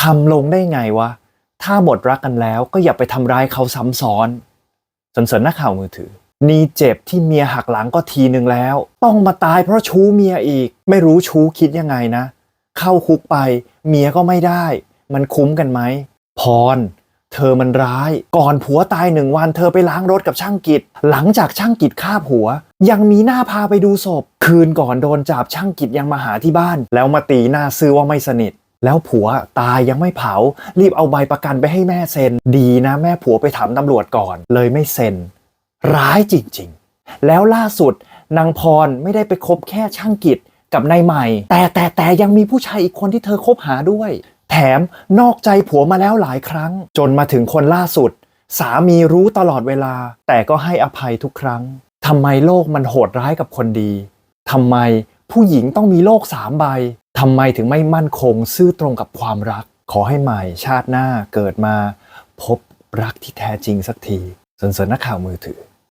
ทำลงได้ไงวะ ถ้าหมดรักกันแล้วก็อย่าไปทำร้ายเขาซ้ำซ้อนสนสนนักข่าวมือถือ นี่เจ็บที่เมียหักหลังก็ทีหนึ่งแล้ว ต้องมาตายเพราะชู้เมียอีก ไม่รู้ชู้คิดยังไงนะ เข้าคุกไป เมียก็ไม่ได้ มันคุ้มกันไหม พร เธอมันร้าย ก่อนผัวตายหนึ่งวันเธอไปล้างรถกับช่างกิจ หลังจากช่างกิจฆ่าผัว ยังมีหน้าพาไปดูศพ คืนก่อนโดนจับช่างกิจยังมาหาที่บ้าน แล้วมาตีหน้าซื้อว่าไม่สนิท แล้วผัวตายยังไม่เผา รีบเอาใบประกันไปให้แม่เซ็น ดีนะแม่ผัวไปถามตำรวจก่อน เลยไม่เซ็น ร้ายจริงๆ แล้วล่าสุดนางพรไม่ได้ไปคบแค่ช่างกิจกับนายใหม่ แต่แต่แต่ยังมีผู้ชายอีกคนที่เธอคบหาด้วย แถมนอกใจผัวมาแล้วหลายครั้ง จนมาถึงคนล่าสุด สามีรู้ตลอดเวลา แต่ก็ให้อภัยทุกครั้งทำไมโลกมันโหดร้ายกับคนดีทำไมผู้หญิงต้องมีโลกสามใบ ทำไมถึงไม่มั่นคงซื่อตรงกับความรัก ขอให้ใหม่ชาติหน้าเกิดมา พบรักที่แท้จริงสักทีสนสนนักข่าวมือถือ